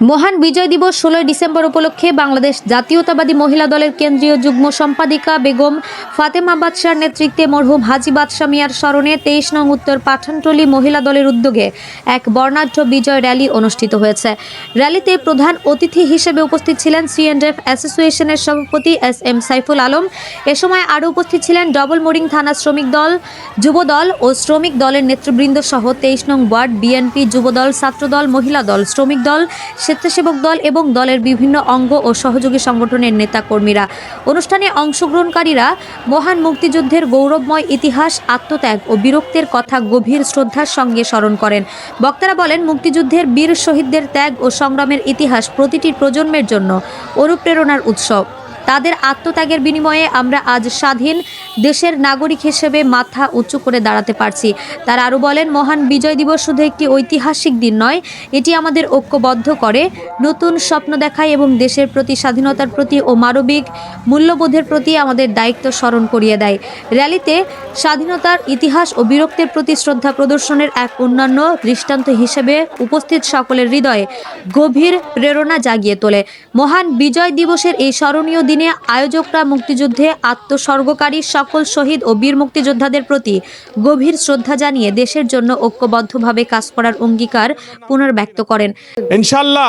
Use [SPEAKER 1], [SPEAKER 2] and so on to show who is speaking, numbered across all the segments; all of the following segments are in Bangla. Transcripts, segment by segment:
[SPEAKER 1] মহান বিজয় দিবস ষোলোই ডিসেম্বর উপলক্ষে বাংলাদেশ জাতীয়তাবাদী মহিলা দলের কেন্দ্রীয় যুগ্ম সম্পাদিকা বেগম ফাতেমা বাদশার নেতৃত্বে মরহুম হাজি বাদশা মিয়ার স্মরণে তেইশ নং উত্তর পাঠানটলি মহিলা দলের উদ্যোগে এক বর্ণাঢ্য বিজয় র্যালি অনুষ্ঠিত হয়েছে। র্যালিতে প্রধান অতিথি হিসেবে উপস্থিত ছিলেন সিএনডেফ অ্যাসোসিয়েশনের সভাপতি এস এম সাইফুল আলম। এ সময় আরও উপস্থিত ছিলেন ডবল মোরিং থানা শ্রমিক দল, যুব দল ও শ্রমিক দলের নেতৃবৃন্দ সহ তেইশ নং ওয়ার্ড বিএনপি যুবদল ছাত্রদল, মহিলা দল, শ্রমিক দল স্বেচ্ছাসেবক দল এবং দলের বিভিন্ন অঙ্গ ও সহযোগী সংগঠনের নেতাকর্মীরা। অনুষ্ঠানে অংশগ্রহণকারীরা মহান মুক্তিযুদ্ধের গৌরবময় ইতিহাস, আত্মত্যাগ ও বীরত্বের কথা গভীর শ্রদ্ধার সঙ্গে স্মরণ করেন। বক্তারা বলেন, মুক্তিযুদ্ধের বীর শহীদদের ত্যাগ ও সংগ্রামের ইতিহাস প্রতিটি প্রজন্মের জন্য অনুপ্রেরণার উৎসব। তাদের আত্মত্যাগের বিনিময়ে আমরা আজ স্বাধীন দেশের নাগরিক হিসেবে মাথা উঁচু করে দাঁড়াতে পারছি। তারা আরও বলেন, মহান বিজয় দিবস শুধু একটি ঐতিহাসিক দিন নয়, এটি আমাদের ঐক্যবদ্ধ করে, নতুন স্বপ্ন দেখায় এবং দেশের প্রতি স্বাধীনতার প্রতি ও মানবিক মূল্যবোধের প্রতি আমাদের দায়িত্ব স্মরণ করিয়ে দেয়। র্যালিতে স্বাধীনতার ইতিহাস ও বীরত্বের প্রতি শ্রদ্ধা প্রদর্শনের এক অন্যান্য দৃষ্টান্ত হিসেবে উপস্থিত সকলের হৃদয়ে গভীর প্রেরণা জাগিয়ে তোলে। মহান বিজয় দিবসের এই স্মরণীয় দিনে আয়োজকরা মুক্তিযুদ্ধে আত্মস্বর্গকারী সকল শহীদ ও বীর মুক্তিযোদ্ধাদের প্রতি গভীর শ্রদ্ধা জানিয়ে দেশের জন্য ঐক্যবদ্ধভাবে কাজ করার অঙ্গীকার পুনর্ব্যক্ত করেন।
[SPEAKER 2] ইনশাল্লাহ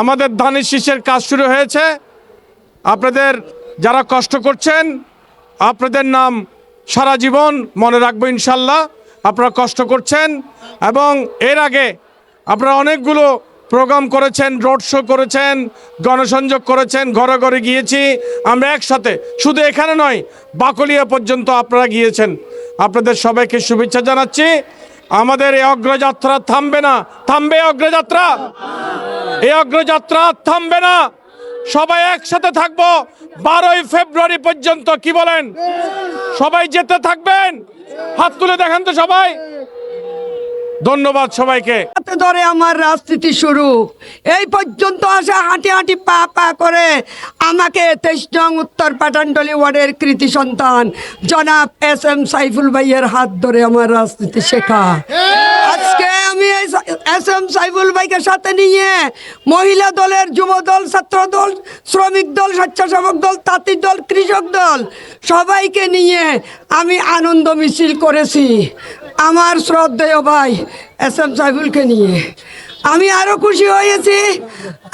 [SPEAKER 2] আমাদের ধানের শীষের কাজ শুরু হয়েছে। আপনাদের যারা কষ্ট করছেন, আপনাদের নাম সারা জীবন মনে রাখব ইনশাল্লাহ আপনারা কষ্ট করছেন এবং এর আগে আপনারা অনেকগুলো প্রোগ্রাম করেছেন, রোড শো করেছেন, গণসংযোগ করেছেন ঘরে ঘরে গিয়েছি। আমরা একসাথে, শুধু এখানে নয়, বাকলিয়া পর্যন্ত আপনারা গিয়েছেন। আপনাদের সবাইকে শুভেচ্ছা জানাচ্ছি। আমাদের এই অগ্রযাত্রা থামবে না। থামবে অগ্রযাত্রা? এই অগ্রযাত্রা থামবে না। সবাই একসাথে থাকব। বারোই ফেব্রুয়ারি পর্যন্ত কি বলেন? সবাই যেতে থাকবেন? হাত তুলে দেখেন তো সবাই। ধন্যবাদ সবাইকে।
[SPEAKER 3] ধরে আমার রাজনীতি শুরু। এই পর্যন্ত আসা হাঁটি হাঁটি পা পা করে আমাকে তেইশ নং উত্তর পাঠানটলি ওয়ার্ডের কৃতি সন্তান, জনাব এস এম সাইফুল ভাইয়ের হাত ধরে আমার রাজনীতি শেখা। আজকে আমি এই এস এম সাইফুল ভাইকে সাথে নিয়ে মহিলা দলের যুব দল, ছাত্র দল, শ্রমিক দল, স্বেচ্ছাসেবক দল, তাঁতি দল, কৃষক দল সবাইকে নিয়ে আমি আনন্দ মিছিল করেছি। আমার শ্রদ্ধেয় ভাই এস এম সাইফুলকে নিয়ে। আমি আরও খুশি হয়েছি,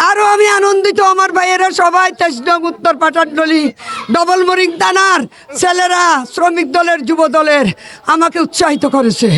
[SPEAKER 3] আরও আমি আনন্দিত। আমার ভাইয়েরা সবাই তেজনগ উত্তর পাটানডলি, ডবল মরিং থানার ছেলেরা, শ্রমিক দলের, যুব দলের আমাকে উৎসাহিত করেছে।